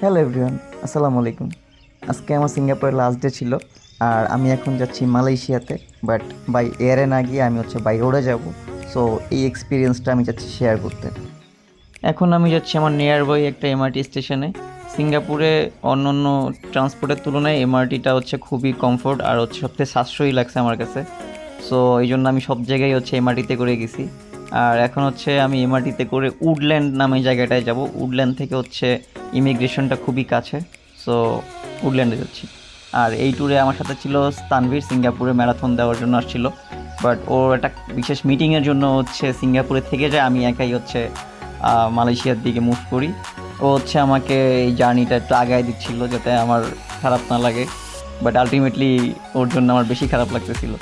Hello everyone আসসালামু আলাইকুম আজকে আমার সিঙ্গাপুরের লাস্ট ডে ছিল, আর আমি এখন যাচ্ছি মালয়েশিয়াতে বাট বাই এয়ারে না গিয়ে আমি হচ্ছে বাই রোডে যাব সো এই এক্সপিরিয়েন্সটা আমি যাচ্ছি শেয়ার করতে। এখন আমি যাচ্ছি আমার নিয়ার বাই একটা এমআরটি স্টেশনে সিঙ্গাপুরে অন্য অন্য ট্রান্সপোর্টের তুলনায় এমআরটিটা হচ্ছে খুবই কমফোর্ট আর হচ্ছে সবথেকে সাশ্রয়ী লাগছে আমার কাছে। সো এই জন্য আমি সব জায়গায় হচ্ছে এমআরটিতে করে গেছি। আর এখন হচ্ছে আমি এমআরটিতে করে উডল্যান্ড নামে জায়গাটায় যাব। উডল্যান্ড থেকে হচ্ছে ইমিগ্রেশনটা খুবই কাছে সো উডল্যান্ডে যাচ্ছি। আর এই ট্যুরে আমার সাথে ছিল স্তানভীর সিঙ্গাপুরে ম্যারাথন দেওয়ার জন্য আসছিল। বাট ওর একটা বিশেষ মিটিংয়ের জন্য হচ্ছে সিঙ্গাপুরে থেকে যায়, আমি একাই হচ্ছে মালয়েশিয়ার দিকে মুভ করি। ও হচ্ছে আমাকে এই জার্নিটা একটু আগায় দিচ্ছিল যাতে আমার খারাপ না লাগে বাট আলটিমেটলি ওর জন্য আমার বেশি খারাপ লাগতেছিল।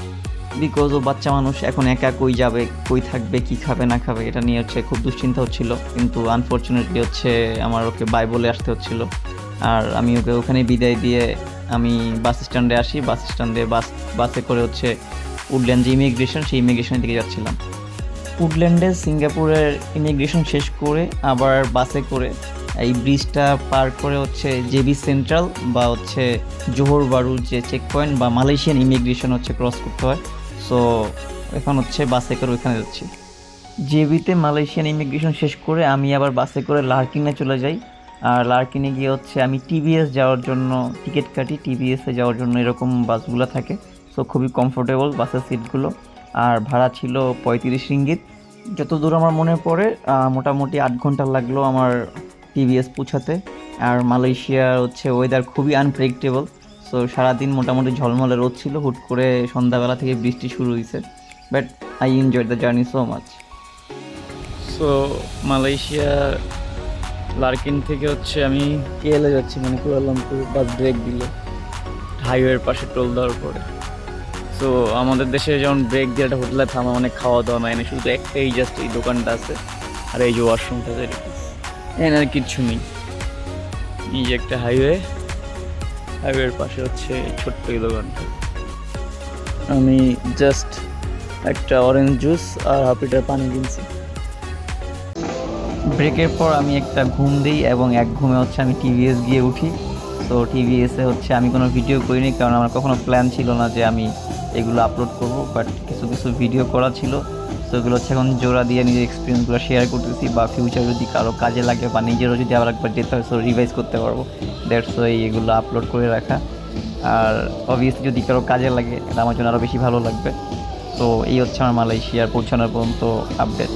বিকজ ও বাচ্চা মানুষ, এখন একা কই যাবে, কই থাকবে, কি খাবে, না খাবে, এটা নিয়ে হচ্ছে খুব দুশ্চিন্তা হচ্ছিল। কিন্তু আনফর্চুনেটলি হচ্ছে আমার ওকে বাই বলে আসতে হচ্ছিল। আর আমি ওকে ওখানে বিদায় দিয়ে আমি বাস স্ট্যান্ডে আসি। বাস স্ট্যান্ডে বাস বাসে করে হচ্ছে উডল্যান্ড যে ইমিগ্রেশন সেই ইমিগ্রেশনের দিকে যাচ্ছিলাম। উডল্যান্ডে সিঙ্গাপুরের ইমিগ্রেশন শেষ করে আবার বাসে করে এই ব্রিজটা পার করে হচ্ছে জেবি সেন্ট্রাল বা হচ্ছে জোহর বারুর যে চেক পয়েন্ট বা মালয়েশিয়ান ইমিগ্রেশন হচ্ছে ক্রস করতে হয়। সো এখন হচ্ছে বাসে করে ওইখানে যাচ্ছি। জেবিতে মালয়েশিয়ান ইমিগ্রেশন শেষ করে আমি আবার বাসে করে লার্কিনে চলে যাই। আর লার্কিনে গিয়ে হচ্ছে আমি টিভিএস যাওয়ার জন্য টিকিট কাটি। টিভিএসে যাওয়ার জন্য এরকম বাসগুলো থাকে। সো খুবই কমফোর্টেবল বাসের সিটগুলো। আর ভাড়া ছিল পঁয়ত্রিশ রিঙ্গিত। যত দূর আমার মনে পড়ে মোটামুটি আট ঘণ্টা লাগল আমার টিভিএস পৌঁছাতে। আর মালয়েশিয়ার হচ্ছে ওয়েদার খুবই আনপ্রেডিক্টেবল সো সারাদিন মোটামুটি ঝলমলে রোদ ছিল, হুট করে সন্ধ্যাবেলা থেকে বৃষ্টি শুরু হয়েছে but I enjoy the journey so much so Malaysia, Larkin থেকে হচ্ছে আমি কেএলএ যাচ্ছি মানে কুয়ালামপুর বাস ব্রেক দিল হাইওয়ের পাশে টোল দেওয়ার পরে। সো আমাদের দেশে যেমন ব্রেক দিয়ে একটা হোটেলে থামা, অনেক খাওয়া দাওয়া নাই না শুধু একটাই জাস্ট এই দোকানটা আছে, আর এই যে ওয়াশরুমটা এখানে আর কিচ্ছু নেই। এই যে একটা হাইওয়ে হাইওয়ের পাশে হচ্ছে ছোট্ট এই দোকানটা। আমি জাস্ট একটা অরেঞ্জ জুস আর হাফ লিটার পানি কিনছি। ব্রেকের পর আমি একটা ঘুম দিই এবং এক ঘুমে হচ্ছে আমি টিভিএস গিয়ে উঠি। তো টিভিএসে হচ্ছে আমি কোনো ভিডিও করিনি কারণ আমার কখনো প্ল্যান ছিল না যে আমি এগুলো আপলোড করব বাট কিছু কিছু ভিডিও করা ছিল। তো এগুলো হচ্ছে এখন জোড়া দিয়ে নিজের এক্সপিরিয়েন্সগুলো শেয়ার করতেছি বা ফিউচার যদি কারও কাজে লাগে বা নিজেরও যদি আবার একবার যেতে হয় সো রিভাইজ করতে পারব। দ্যাটস ওই এগুলো আপলোড করে রাখা। আর অবভিয়াসলি যদি কারও কাজে লাগে এটা আমার জন্য আরও বেশি ভালো লাগবে। তো এই হচ্ছে আমার মালয়েশিয়ার পৌঁছানোর পর্যন্ত আপডেট